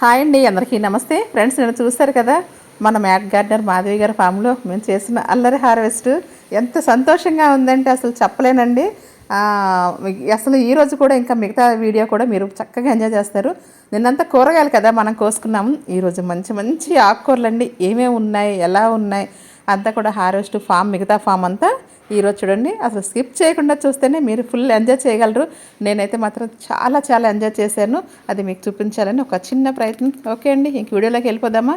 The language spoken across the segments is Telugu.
హాయ్ అండి అందరికీ నమస్తే. ఫ్రెండ్స్ నేను చూస్తారు కదా మన మ్యాట్ గార్డెనర్ మాధవి గారి ఫామ్లో మేము చేసిన అల్లరి హార్వెస్ట్ ఎంత సంతోషంగా ఉందంటే అసలు చెప్పలేనండి. అసలు ఈ రోజు కూడా ఇంకా మిగతా వీడియో కూడా మీరు చక్కగా ఎంజాయ్ చేస్తారు. నిన్నంతా కూరగాయలు కదా మనం కోసుకున్నాము. ఈరోజు మంచి మంచి ఆకుకూరలు అండి ఏమేమి ఉన్నాయి? ఎలా ఉన్నాయి? అంతా కూడా హార్వెస్ట్ ఫామ్ మిగతా ఫామ్ అంతా ఈరోజు చూడండి. అసలు స్కిప్ చేయకుండా చూస్తేనే మీరు ఫుల్ ఎంజాయ్ చేయగలరు. నేనైతే మాత్రం చాలా చాలా ఎంజాయ్ చేశాను. అది మీకు చూపించాలని ఒక చిన్న ప్రయత్నం. ఓకే అండి ఇంక వీడియోలోకి వెళ్ళిపోదామా?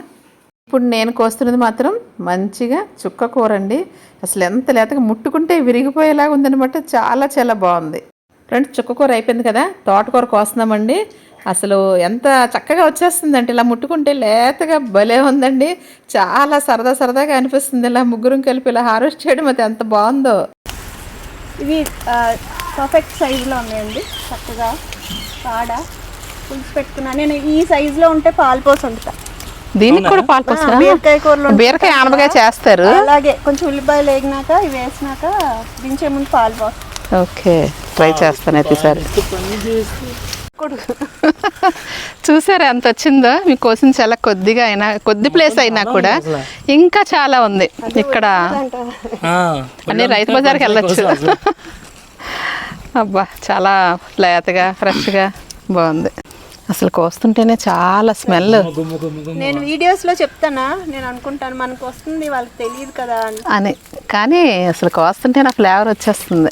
ఇప్పుడు నేను కోస్తున్నది మాత్రం మంచిగా చుక్క కూర అండి. అసలు ఎంత లేతగా ముట్టుకుంటే విరిగిపోయేలాగా ఉందనమాట చాలా చాలా బాగుంది. ఫ్రెండ్స్ చుక్క కూర అయిపోయింది కదా తోటకూర కోస్తున్నామండి. అసలు ఎంత చక్కగా వచ్చేస్తుందంటే ఇలా ముట్టుకుంటే లేతగా భలే ఉందండి. చాలా సరదా సరదాగా అనిపిస్తుంది. ఇలా ముగ్గురం కలిపి ఇలా హార్వెస్ట్ చేయడం అది ఎంత బాగుందో. ఇవి పర్ఫెక్ట్ సైజులో ఉన్నాయండి. చక్కగా కాడ పులుసు పెట్టుకున్నా. నేను ఈ సైజులో ఉంటే పాలు పోసి వండుతా. దీనికి కూడా పాలు ఆ, పోసా? బీరకాయ కూరలో బీరకాయ ఆనపకాయ చేస్తారు. అలాగే కొంచెం ఉల్లిపాయలు వేగినాక ఇవి వేసినాక దించే ముందు పాలు పోసి ఓకే. ట్రై చేస్తాను అయితే సరే చూసారా ఎంత వచ్చిందో? మీ కోసం చాలా కొద్దిగా అయినా కొద్ది ప్లేస్ అయినా కూడా. ఇంకా చాలా ఉంది. ఇక్కడ అన్ని రైతు బజార్కి వెళ్ళొచ్చు. అబ్బా చాలా లేతగా ఫ్రెష్గా బాగుంది. అసలు కోస్తుంటేనే చాలా స్మెల్. నేను వీడియోస్లో చెప్తానా? నేను అనుకుంటాను మనకు వస్తుంది వాళ్ళకి తెలియదు కదా అని. అని. కానీ అసలు కోస్తుంటే నా ఫ్లేవర్ వచ్చేస్తుంది.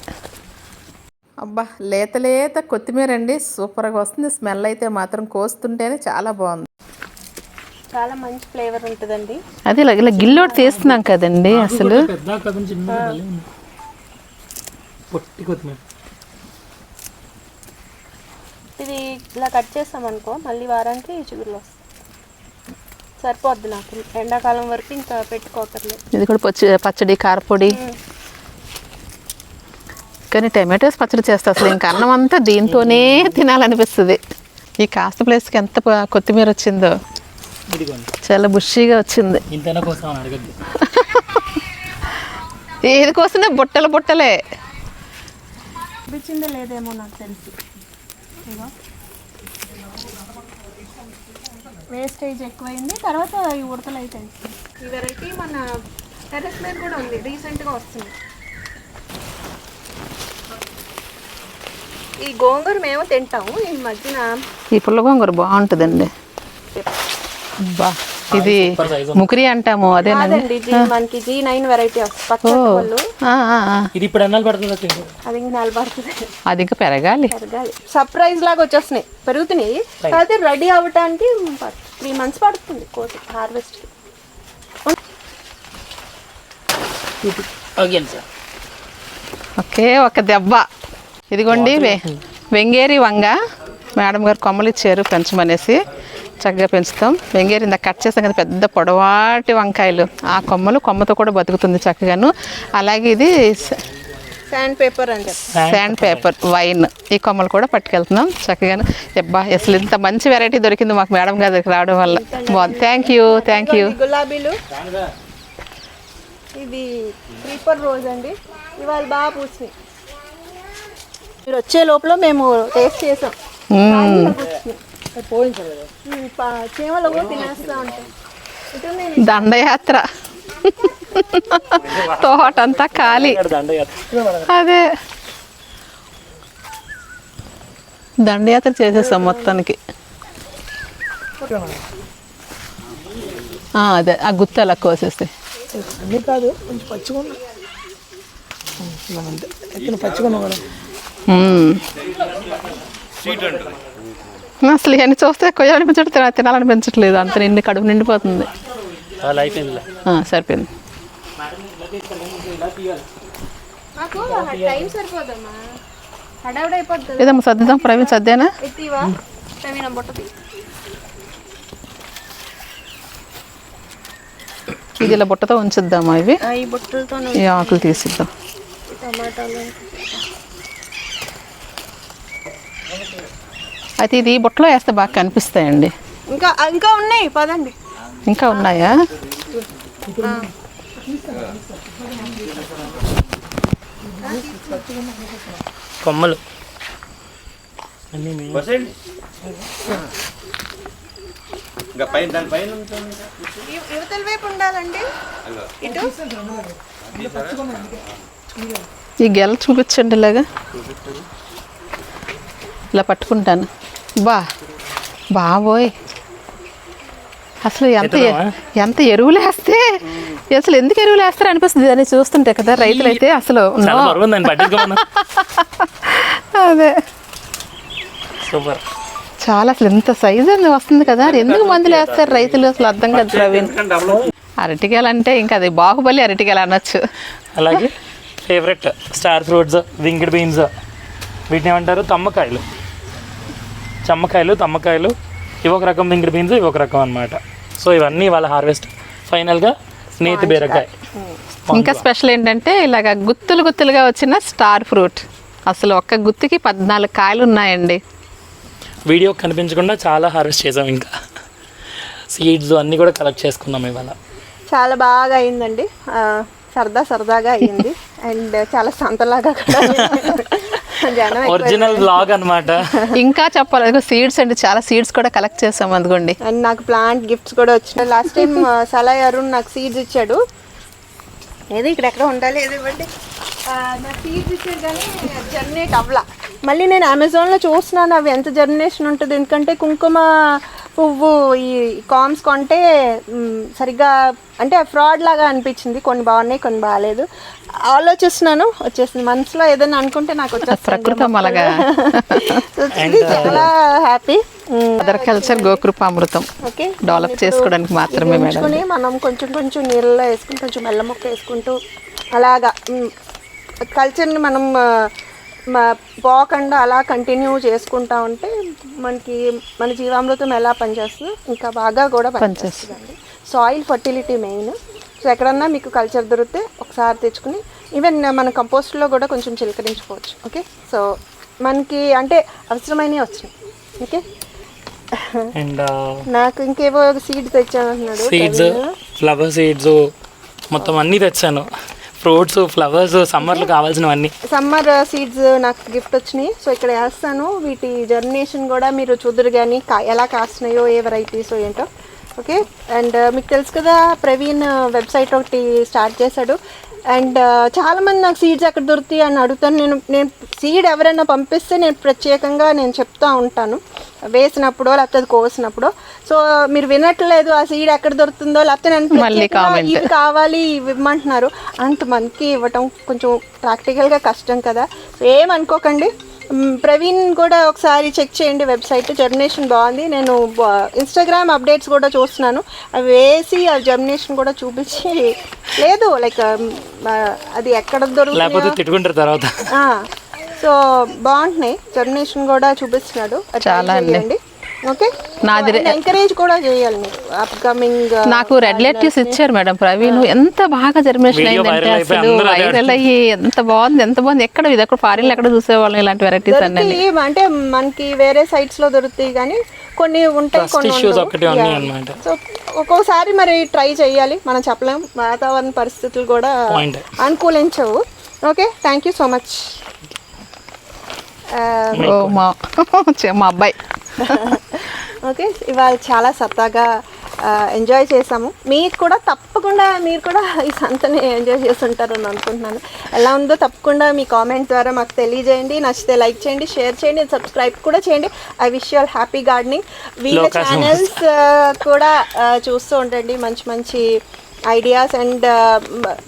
అబ్బా లేత లేత కొత్తిమీర అండి. సూపర్గా వస్తుంది. స్మెల్ అయితే మాత్రం కోస్తుంటేనే చాలా బాగుంది. చాలా మంచి ఫ్లేవర్ ఉంటుందండి. అది ఇలా ఇలా గిల్లోటి తీస్తున్నాం కదండి అసలు. పొట్టి కొత్తిమీర. ఇది ఇలా కట్ చేస్తాం అనుకో మళ్ళీ వారానికి చిగురులు వస్తాయి సరిపోద్ది నాకు. ఎండాకాలం వరకు ఇంకా పెట్టుకోకర్లేదు. ఇది కూడా పచ్చి పచ్చడి కారపొడి. కానీ టమాటోస్ పచ్చడి చేస్తా. అసలు ఇంకా అన్నం అంతా దీంతోనే తినాలనిపిస్తుంది. ఈ కాస్త ప్లేస్కి ఎంత కొత్తిమీర వచ్చిందో. చాలా బుషీగా వచ్చింది. ఏది కోసినా బుట్టలు బుట్టలే. లేదేమో నాకు తెలిసి. వేస్టేజ్ ఎక్కువైంది. తర్వాత ఈ ఉడతలు అయితే ఈ వెరైటీ మన టెరెస్ మీద కూడా ఉంది. రీసెంట్గా వస్తుంది. ఈ గోంగూర మేము తింటాము. ఈ మధ్యన ఈ పుల్ల గోంగూర బాగుంటుందండి. అబ్బా ఇది ముకిరి అంటాము ఇది మనకి జీ నైన్ వెరైటీ. ఇది ఇప్పుడు ఎన్నాళ్ళు పడుతుంది అది ఇంకా నిలబడుతుంది అది ఇంకా పెరగాలి. పెరగాలి. సర్ప్రైజ్ లాగా వచ్చేస్తున్నాయి. పెరుగుతున్నాయి. కాకపోతే రెడీ అవ్వటానికి త్రీ మంత్స్ పడుతుంది కోసి హార్వెస్ట్ ఓకే ఒక దెబ్బ. ఇదిగోండి వెంగేరి వంగ. మేడం గారు కొమ్మలు ఇచ్చారు పెంచమనేసి. చక్కగా పెంచుతాం. వెంగేరి ఇందాక కట్ చేస్తాం కదా పెద్ద పొడవాటి వంకాయలు. ఆ కొమ్మలు కొమ్మతో కూడా బతుకుతుంది చక్కగాను. అలాగే ఇది శాండ్ పేపర్ చెప్పి శాండ్ పేపర్ వైన్ ఈ కొమ్మలు కూడా పట్టుకెళ్తున్నాం. చక్కగాను. అబ్బా అసలు ఇంత మంచి వెరైటీ దొరికింది మాకు మేడం గారి రావడం వల్ల. బాగుంది. థ్యాంక్ యూ థ్యాంక్ యూ గులాబీలు. ఇది క్రీపర్ రోజ్ అండి. ఇవాళ బాగా పూసినాయి. మీరు వచ్చే లోపల మేము టేస్ట్ చేసాం చీమలు తినేస్తూ దండయాత్ర. తోటంతా ఖాళీ. అదే. దండయాత్ర చేసేసాం మొత్తానికి. ఆ, అదే ఆ గుత్త అలా కోసేస్తే. అన్నీ కాదు కొంచెం పచ్చిగా పచ్చిగా. అసలు ఇవన్నీ చూస్తే కొయ్యాలనిపించట్లేదు తిన- తినాలనిపించట్లేదు అంత నిండి కడుపు నిండిపోతుంది. లైఫ్ ఏంది ఆ, సరిపోయింది. ఏదమ్మా సర్దిద్దాం ప్రవీణ్ సర్దేనా? ఇది ఇలా బుట్టతో ఉంచుద్దామా ఇవి? ఈ ఆకులు తీసిద్దాం. టమాటాలు. అయితే ఇది బుట్టలో వేస్తే బాగా కనిపిస్తాయండి. ఇంకా ఇంకా ఉన్నాయి పదండి. ఇంకా ఉన్నాయా? కొమ్మలు. యువతల వైపు ఉండాలండి. ఇటు. ఈ గెల చూపించండి ఇలాగా. ఇలా పట్టుకుంటాను. బా బాబోయ్. అసలు ఎంత ఎంత ఎరువులు వేస్తే అసలు ఎందుకు ఎరువులు వేస్తారు అనిపిస్తుంది అని చూస్తుంటే కదా రైతులైతే అసలు అదే. సూపర్. చాలా అసలు ఎంత సైజ్ అని వస్తుంది కదా. ఎందుకు మందులు వేస్తారు రైతులు? అసలు అర్థం కాదు ప్రవీణ్. ఎందుకంటే డబ్బులు అరటికాయలు అంటే ఇంకా అది బాహుబలి అరటికాయలు అనొచ్చు. అలాగే favourite star fruits winged beans వీటిని ఏమంటారు? తమ్మకాయలు. చమ్మకాయలు తమ్మకాయలు ఇవి ఒక రకం వింగిడ్ బీన్స్ ఇవి ఒక రకం అన్నమాట. సో ఇవన్నీ వాళ్ళ హార్వెస్ట్. ఫైనల్గా నేతి బీరకాయ. ఇంకా స్పెషల్ ఏంటంటే ఇలాగ గుత్తులు గుత్తులుగా వచ్చిన స్టార్ ఫ్రూట్. అసలు ఒక్క గుత్తికి పద్నాలుగు కాయలు ఉన్నాయండి. వీడియో కనిపించకుండా చాలా హార్వెస్ట్ చేసాం ఇంకా. సీడ్స్ అన్నీ కూడా కలెక్ట్ చేసుకున్నాం ఇవాళ. చాలా బాగా అయిందండి. సరదా సరదాగా అయింది అండ్ చాలా సంతలాగా కూడా ఒరిజినల్ బ్లాగ్ అన్నమాట. ఇంకా చెప్పాలి. సీడ్స్ అండి. చాలా సీడ్స్ కూడా కలెక్ట్ చేసాం అందుకోండి అండ్ నాకు ప్లాంట్ గిఫ్ట్స్ కూడా వచ్చినాయి. లాస్ట్ టైం సలాయ్ అరుణ్ నాకు సీడ్స్ ఇచ్చాడు. ఏది ఇక్కడ ఎక్కడ ఉండాలి? ఏది ఇవ్వండి? నాకు సీడ్స్ ఇచ్చాడు కానీ జర్నేట్ అవ్వలా. మళ్ళీ నేను అమెజాన్లో చూస్తున్నాను అవి ఎంత జర్మినేషన్ ఉంటుంది. ఎందుకంటే కుంకుమ పువ్వు ఈ కామ్స్ కొంటే సరిగ్గా అంటే ఫ్రాడ్ లాగా అనిపించింది. కొన్ని బాగున్నాయి కొన్ని బాగాలేదు. ఆలోచిస్తున్నాను వచ్చేసింది మనసులో ఏదైనా అనుకుంటే నాకు వచ్చేస్తుంది. ప్రకృతం అలాగా. ఇది చాలా happy other culture Gokrupa Amrutham okay develop చేసుకోవడానికి మాత్రమే మేడం. మనం కొంచెం కొంచెం నీళ్ళలో వేసుకుని కొంచెం బెల్లం ముక్క వేసుకుంటూ అలాగా కల్చర్ని మనం పోకుండా అలా కంటిన్యూ చేసుకుంటా ఉంటే మనకి మన జీవామృతం ఎలా పనిచేస్తుందో ఇంకా బాగా కూడా పనిచేస్తుందండి సాయిల్ ఫర్టిలిటీ మెయిన్ సో ఎక్కడన్నా మీకు కల్చర్ దొరికితే ఒకసారి తెచ్చుకుని ఈవెన్ మన కంపోస్ట్లో కూడా కొంచెం చిలకరించుకోవచ్చు. ఓకే సో మనకి అంటే అవసరమైనవి వచ్చినాయి. ఓకే అండ్ నాకు ఇంకేవో సీడ్ తెచ్చానంటున్నాడు సీడ్స్ ఫ్లవర్ సీడ్స్ మొత్తం అన్నీ తెచ్చాను. ఫ్రూట్స్ ఫ్లవర్స్ సమ్మర్లో కావాల్సినవన్నీ. సమ్మర్ సీడ్స్ నాకు గిఫ్ట్ వచ్చినాయి. సో ఇక్కడ వేస్తాను. వీటి జర్మినేషన్ కూడా మీరు చూద్దరు కానీ ఎలా కాస్తున్నాయో ఏ వెరైటీస్ ఏంటో. ఓకే అండ్ మీకు తెలుసు కదా ప్రవీణ్ వెబ్సైట్ ఒకటి స్టార్ట్ చేశాడు. అండ్ చాలామంది నాకు సీడ్స్ ఎక్కడ దొరుకుతాయి అని అడుగుతాను నేను నేను సీడ్ ఎవరైనా పంపిస్తే నేను ప్రత్యేకంగా నేను చెప్తా ఉంటాను. వేసినప్పుడో లేకపోతే అది కోసినప్పుడో. సో మీరు వినట్లేదు ఆ సీడ్ ఎక్కడ దొరుకుతుందో లేకపోతే నేను. ఇవి కావాలి ఇవి ఇవ్వమంటున్నారు. అంతమందికి ఇవ్వటం కొంచెం ప్రాక్టికల్గా కష్టం కదా. ఏమనుకోకండి. ప్రవీణ్ కూడా ఒకసారి చెక్ చేయండి వెబ్సైట్ జర్మినేషన్ బాగుంది. నేను ఇన్స్టాగ్రామ్ అప్డేట్స్ కూడా చూస్తున్నాను. అవి వేసి ఆ జర్మినేషన్ కూడా చూపించి లేదు లైక్ అది ఎక్కడ లేకపోతే దొరుకుతుందో తర్వాత. సో బాగుంటున్నాయి. జర్మినేషన్ కూడా చూపిస్తున్నాడు. చాలా అండి. ఓకే? నాది రె- ఎంకరేజ్ కూడా చేయాలి. అప్కమింగ్ నాకు రెడ్ లెట్యూస్ ఇచ్చారు మేడం ప్రవీణ్. ఎంత బాగా జర్మినేషన్ అయిందంటే అసలు వైరల్ అయ్యి ఎంత బాగుంది ఎంత బాగుంది. ఎక్కడ ఇది? ఎక్కడ ఫారిన్ ఎక్కడ చూసేవాళ్ళం ఇలాంటి వెరైటీస్ అన్నీ. అంటే మనకి వేరే సైట్స్లో దొరుకుతాయి కానీ కొన్ని ఉంటాయి కొన్ని. సో ఒక్కోసారి మరి ట్రై చేయాలి. మనం చెప్పలేం. వాతావరణ పరిస్థితులు కూడా. అనుకూలించవు. Okay thank you so much ఓ మా ఛే, మా అబ్బాయి. ఓకే ఇవాళ చాలా సరదాగా ఎంజాయ్ చేసాము మీకు కూడా తప్పకుండా మీరు కూడా ఈ సంతని ఎంజాయ్ చేస్తుంటారని అనుకుంటున్నాను. ఎలా ఉందో తప్పకుండా మీ కామెంట్ ద్వారా మాకు తెలియజేయండి. నచ్చితే లైక్ చేయండి షేర్ చేయండి సబ్స్క్రైబ్ కూడా చేయండి. I wish your happy gardening వీళ్ళ ఛానల్స్ కూడా చూస్తూ ఉండండి. మంచి మంచి ideas and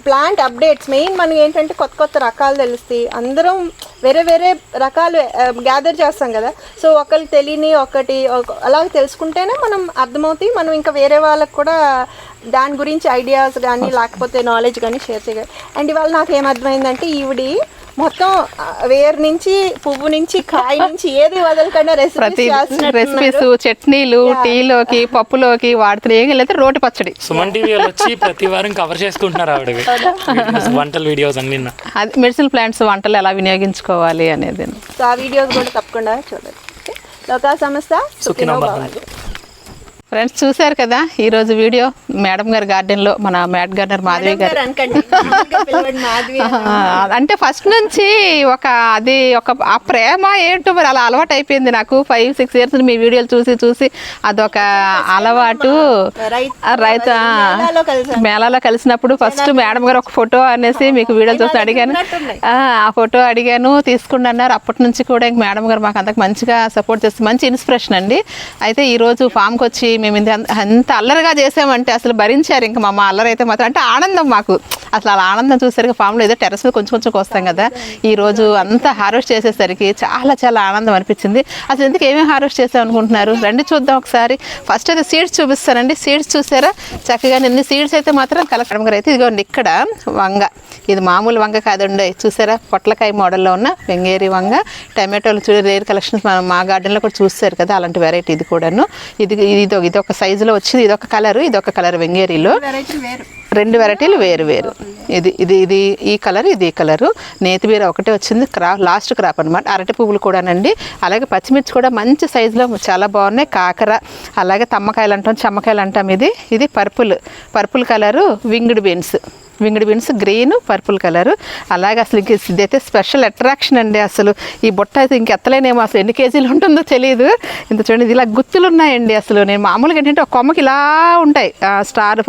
plant updates main మనకి ఏంటంటే కొత్త కొత్త రకాలు తెలుస్తాయి. అందరం వేరే వేరే రకాలు గ్యాదర్ చేస్తాం కదా. సో ఒకరికి తెలియని ఒకటి ఒక- అలా తెలుసుకుంటేనే మనం అర్థమవుతాయి. మనం ఇంకా వేరే వాళ్ళకి కూడా దాని గురించి ఐడియాస్ కానీ లేకపోతే నాలెడ్జ్ కానీ షేర్ చేయగలం. అండ్ ఇవాళ నాకు ఏం అర్థమైందంటే ఈవిడి మొత్తం వేరు నుంచి పువ్వు నుంచి కాయ నుంచి ఏది వదలకుండా ప్రతి రెసిపీస్ రెసిపీస్ చట్నీలు టీలోకి పప్పులోకి వాడుతున్న ఏం లేదా రోటి పచ్చడి. సుమన్ టీవీ వచ్చి ప్రతి వారం కవర్ చేసుకుంటున్నారు Videos, వంటల వీడియోస్ అన్ని అది మెడిసిన్ ప్లాంట్స్ వంటలు ఎలా వినియోగించుకోవాలి అనేది. సో ఆ వీడియోస్ కూడా తప్పకుండా చూడండి. ఓకే లోకా సంస్థ సుఖినో ఫ్రెండ్స్ చూశారు కదా ఈరోజు వీడియో మేడం గారి గార్డెన్లో మన మ్యాట్ గార్డెనర్ మాధవి గారు. అంటే ఫస్ట్ నుంచి ఒక అది ఒక ఆ ప్రేమ ఏంటో మరి అలా అలవాటు అయిపోయింది నాకు. ఫైవ్ సిక్స్ ఇయర్స్ మీ వీడియోలు చూసి చూసి అదొక అలవాటు. రైతు- మేళాలో కలిసాం. మేళాలో కలిసినప్పుడు ఫస్ట్ మేడం గారు ఒక ఫోటో అనేసి మీకు వీడియోలు చూసి అడిగాను. ఆ ఫోటో అడిగాను తీసుకుని అన్నారు. అప్పటి నుంచి కూడా ఇంక మేడం గారు మాకు అంతకు మంచిగా సపోర్ట్ చేస్తే మంచి ఇన్స్పిరేషన్ అండి. అయితే ఈ రోజు ఫామ్కి వచ్చి మేము ఇంత ఎంత అల్లరిగా చేసామంటే అసలు భరించారు ఇంకా మా అల్లరి అయితే మాత్రం. అంటే ఆనందం మాకు. అసలు అలా ఆనందం చూసరికి ఫామ్లో ఏదో టెరస్ మీద కొంచెం కొంచెం వస్తాం కదా. ఈ రోజు అంతా హార్వెస్ట్ చేసేసరికి చాలా చాలా ఆనందం అనిపించింది. అసలు ఎందుకు ఏమేమి హార్వెస్ట్ చేసాం అనుకుంటున్నారు? రండి చూద్దాం ఒకసారి. ఫస్ట్ అయితే సీడ్స్ చూపిస్తానండి. సీడ్స్ చూసారా? చక్కగా ఎన్ని సీడ్స్ అయితే మాత్రం కలెక్టర్ గారు అయితే ఇదిగోండి ఇక్కడ వంగ. ఇది మామూలు వంగ కాదండి. చూసారా? పొట్లకాయ మోడల్లో ఉన్న వెంగేరి వంగ. టమాటోలు చూడ రేర్ కలెక్షన్స్ మనం మా గార్డెన్లో కూడా చూస్తారు కదా అలాంటి వెరైటీ ఇది కూడాను. ఇది ఇది ఇది ఒక సైజులో వచ్చింది. ఇది ఒక కలర్ ఇది ఒక కలర్ వెంగేరిలో రెండు వెరైటీలు వేరు వేరు. ఇది ఇది ఇది ఈ కలర్ ఇది ఈ కలరు నేతి బీర ఒకటే వచ్చింది. క్రాప్ లాస్ట్ క్రాప్ అనమాట అరటి పువ్వులు కూడానండి. అలాగే పచ్చిమిర్చి కూడా మంచి సైజులో చాలా బాగున్నాయి. కాకర అలాగే తమ్మకాయలు అంటాం చెమ్మకాయలు అంటాం ఇది. ఇది purple purple colour winged beans winged beans green purple colour. అలాగే అసలు ఇంక ఇదైతే స్పెషల్ అట్రాక్షన్ అండి అసలు. ఈ బుట్ట అయితే ఇంక ఎత్తలేనేమో అసలు ఎన్ని కేజీలు ఉంటుందో తెలియదు ఇంత చూడండి ఇది ఇలా గుత్తులు ఉన్నాయండి అసలు. నేను మామూలుగా ఏంటంటే ఒక కొమ్మకి ఇలా ఉంటాయి స్టార్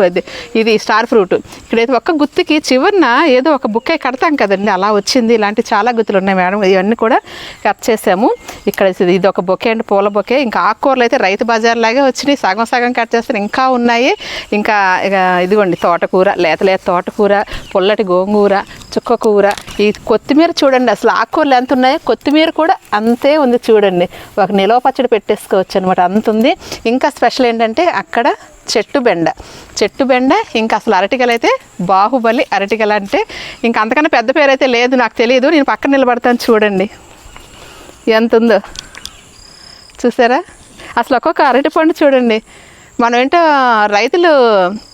ఇది స్టార్ ఫ్రూట్. ఇక్కడైతే ఒక్క గుత్తికి చివరిన ఏదో ఒక బుక్కే కడతాం కదండి అలా వచ్చింది. ఇలాంటి చాలా గుత్తులు ఉన్నాయి మేడం ఇవన్నీ కూడా కట్ చేసాము. ఇక్కడ ఇది- ఇది ఒక బొకే అండి పూల బొకే. ఇంకా ఆకుకూరలు అయితే రైతు బజార్ లాగే వచ్చినాయి సగం సగం కట్ చేస్తాను ఇంకా ఉన్నాయి. ఇంకా ఇక ఇదిగోండి తోటకూర లేత లేత తోటకూర. కూర పుల్లటి గోంగూర చుక్క కూర. ఈ కొత్తిమీర చూడండి అసలు ఆకుకూరలు ఎంత ఉన్నాయో కొత్తిమీర కూడా అంతే ఉంది చూడండి. ఒక నిలవ పచ్చడి పెట్టేసుకోవచ్చు అనమాట అంత ఉంది. ఇంకా స్పెషల్ ఏంటంటే అక్కడ చెట్టు బెండ. చెట్టు బెండ ఇంకా అసలు అరటికలు అయితే బాహుబలి అరటికలు అంటే ఇంకా అంతకన్నా పెద్ద పేరు అయితే లేదు నాకు తెలియదు నేను పక్కన నిలబడతాను చూడండి. ఎంత ఉందో. చూసారా? అసలు ఒక్కొక్క అరటి పండు చూడండి. మనం ఏంటో రైతులు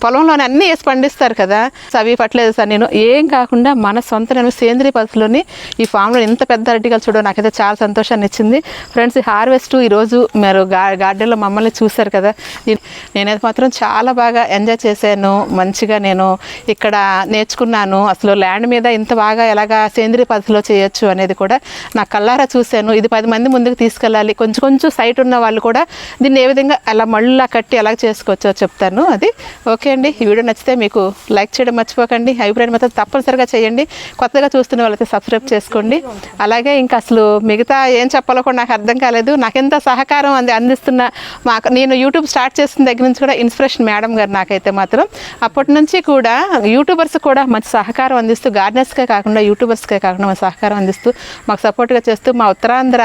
పొలంలోనే అన్నీ వేసి పండిస్తారు కదా. అవి పట్టలేదు సార్ నేను. ఏం కాకుండా మన సొంత నేను సేంద్రియ పద్ధతిలోని ఈ ఫామ్లో ఇంత పెద్ద అరటికలు చూడడం నాకైతే చాలా సంతోషాన్ని ఇచ్చింది. ఫ్రెండ్స్ ఈ హార్వెస్ట్ ఈరోజు మీరు గా గార్డెన్లో మమ్మల్ని చూశారు కదా. నేను- నేనైతే మాత్రం చాలా బాగా ఎంజాయ్ చేశాను. మంచిగా నేను ఇక్కడ నేర్చుకున్నాను. అసలు ల్యాండ్ మీద ఇంత బాగా ఎలాగా సేంద్రియ పద్ధతిలో చేయొచ్చు అనేది కూడా నా కల్లారా చూశాను. ఇది పది మంది ముందుకు తీసుకెళ్ళాలి. కొంచెం కొంచెం సైట్ ఉన్న వాళ్ళు కూడా దీన్ని ఏ విధంగా అలా మళ్ళీ కట్టి ఎలా చేసుకోవచ్చో చెప్తాను అది. ఓకే అండి ఈ వీడియో నచ్చితే మీకు లైక్ చేయడం మర్చిపోకండి. అభిప్రాయం మాత్రం తప్పనిసరిగా చేయండి. కొత్తగా చూస్తున్న వాళ్ళైతే సబ్స్క్రైబ్ చేసుకోండి. అలాగే ఇంకా అసలు మిగతా ఏం చెప్పాలో కూడా నాకు అర్థం కాలేదు. నాకెంత సహకారం అంది అందిస్తున్న మాకు నేను యూట్యూబ్ స్టార్ట్ చేసిన దగ్గర నుంచి కూడా ఇన్స్పిరేషన్ మేడం గారు నాకైతే మాత్రం. అప్పటి నుంచి కూడా యూట్యూబర్స్ కూడా మంచి సహకారం అందిస్తూ గార్డెనర్స్కే కాకుండా యూట్యూబర్స్కే కాకుండా మంచి సహకారం అందిస్తూ మాకు సపోర్ట్గా చేస్తూ మా ఉత్తరాంధ్ర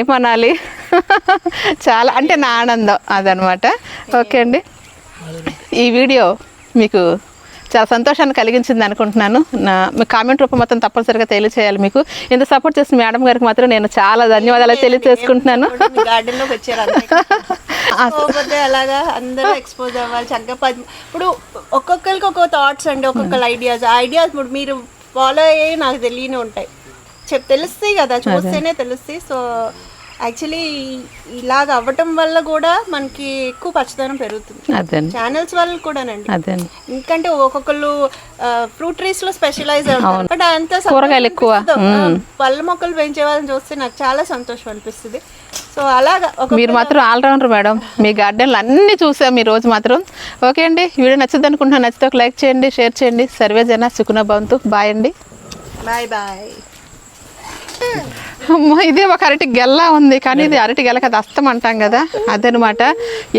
ఏమనాలి? చాలా అంటే నా ఆనందం అదనమాట. ఓకే అండి. ఈ వీడియో మీకు చాలా సంతోషాన్ని కలిగించింది అనుకుంటున్నాను. నా మీ కామెంట్ రూపం మొత్తం తప్పనిసరిగా తెలియచేయాలి మీకు. ఇంత సపోర్ట్ చేసిన మేడం గారికి మాత్రం నేను చాలా ధన్యవాదాలు తెలియజేసుకుంటున్నాను అలాగా అందరూ ఎక్స్పోజ్ అవ్వాలి. చక్కగా ఇప్పుడు ఒక్కొక్కరికి ఒక్కొక్క థాట్స్ అండి ఒక్కొక్కరు ఐడియాస్ ఐడియాస్ ఇప్పుడు మీరు ఫాలో అయ్యి నాకు తెలియని ఉంటాయి. చెప్ తెలుస్తాయి కదా చూస్తేనే తెలుస్తాయి. సో యాక్చువల్లీ ఇలాగ అవ్వటం వల్ల కూడా మనకి ఎక్కువ పచ్చదనం పెరుగుతుంది. ఛానల్స్ వల్ల కూడానండి. ఎందుకంటే ఒక్కొక్కరు ఫ్రూట్ ట్రీస్లో స్పెషలైజ్ అవుతారు. బట్ అంత కూరగాయలు ఎక్కువ. పళ్ళ మొక్కలు పెంచే వాళ్ళని చూస్తే నాకు చాలా సంతోషం అనిపిస్తుంది. సో అలాగా మీరు మాత్రం ఆల్రౌండర్ మేడం. మీ గార్డెన్లు అన్నీ చూసాం ఈ రోజు మాత్రం. ఓకే అండి వీడియో నచ్చింది అనుకుంటున్నాను నచ్చితే ఒక లైక్ చేయండి షేర్ చేయండి. సర్వే జన సుకున భవంతు. బాయ్ అండి. బాయ్ బాయ్ అమ్మో ఇది ఒక అరటి గెల్ల ఉంది కానీ ఇది అరటి గెల కదా అస్తం అంటాం కదా. అదనమాట.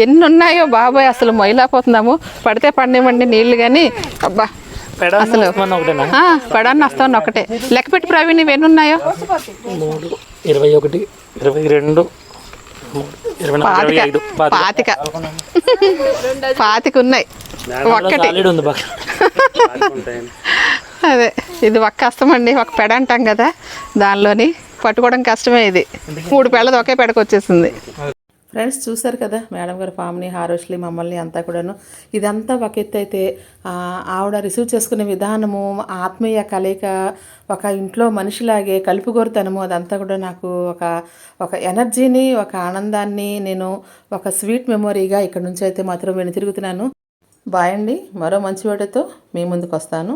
ఎన్ని ఉన్నాయో బాబాయ్ అసలు మొయిలాపోతున్నాము పడితే పండేమండి నీళ్ళు కానీ అబ్బా అసలు పడాన్ని వస్తాను ఒకటే. లెక్క పెట్టి ప్రవీణ్ ఇవి ఎన్ని ఉన్నాయో మూడు ఇరవై ఒకటి ఇరవై రెండు పాతిక. పాతిక. ఉన్నాయి. ఒక్కటి. అదే ఇది ఒక్క కష్టమండి ఒక పెడ అంటాం కదా దానిలోని పట్టుకోవడం కష్టమే ఇది. మూడు పెళ్ళది ఒకే పెడకు వచ్చేసింది. ఫ్రెండ్స్ చూశారు కదా మేడం గారి ఫామ్ని హారోష్లి మమ్మల్ని అంతా కూడాను. ఇదంతా ఒక ఎత్తు అయితే ఆ, ఆవిడ రిసీవ్ చేసుకునే విధానము ఆత్మీయ కలయిక ఒక ఇంట్లో మనిషిలాగే కలుపుగోరుతనము అదంతా కూడా నాకు ఒక ఒక ఎనర్జీని ఒక ఆనందాన్ని నేను ఒక స్వీట్ మెమొరీగా ఇక్కడ నుంచి అయితే మాత్రం వెను తిరుగుతున్నాను బాయ్ అండి మరో మంచి వాటితో మీ ముందుకు వస్తాను.